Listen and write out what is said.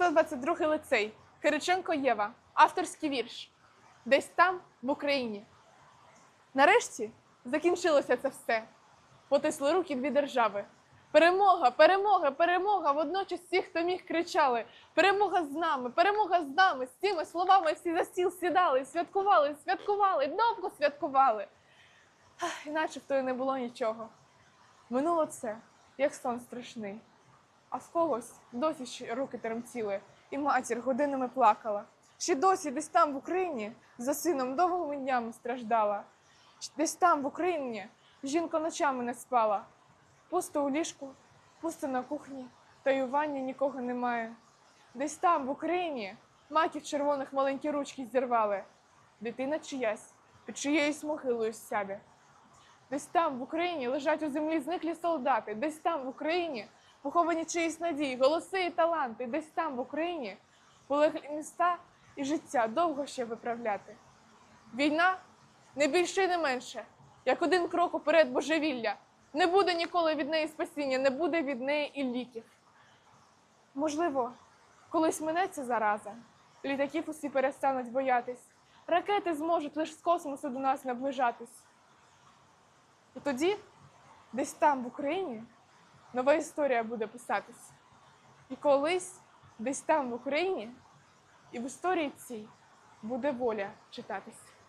122 лицей. Кириченко Єва. Авторський вірш. Десь там, в Україні. Нарешті закінчилося це все. Потисли руки дві держави. Перемога, перемога, перемога! Водночас всі, хто міг, кричали: Перемога з нами, перемога з нами! З цими словами всі за стіл сідали, святкували, святкували, довго святкували. Ах, І начебто і не було нічого. Минуло це, як сон страшний. А в когось досі ще руки тремтіли, і матір годинами плакала. Ще досі десь там в Україні за сином довгими днями страждала. Десь там в Україні жінка ночами не спала. Пусто у ліжку, пусто на кухні, та й у ванні нікого немає. Десь там, в Україні, маків червоних маленькі ручки зірвали. Дитина чиясь під чиєюсь могилою сяде. Десь там, в Україні, лежать у землі зниклі солдати, десь там, в Україні, поховані чиїсь надії, голоси і таланти, десь там, в Україні, полеглі міста і життя довго ще виправляти. Війна не більше і не менше, як один крок уперед божевілля. Не буде ніколи від неї спасіння, не буде від неї і ліків. Можливо, колись минеться зараза, літаків усі перестануть боятись, ракети зможуть лише з космосу до нас наближатись. І тоді, десь там в Україні, нова історія буде писатись. І колись, десь там в Україні, і в історії цій буде воля читатись.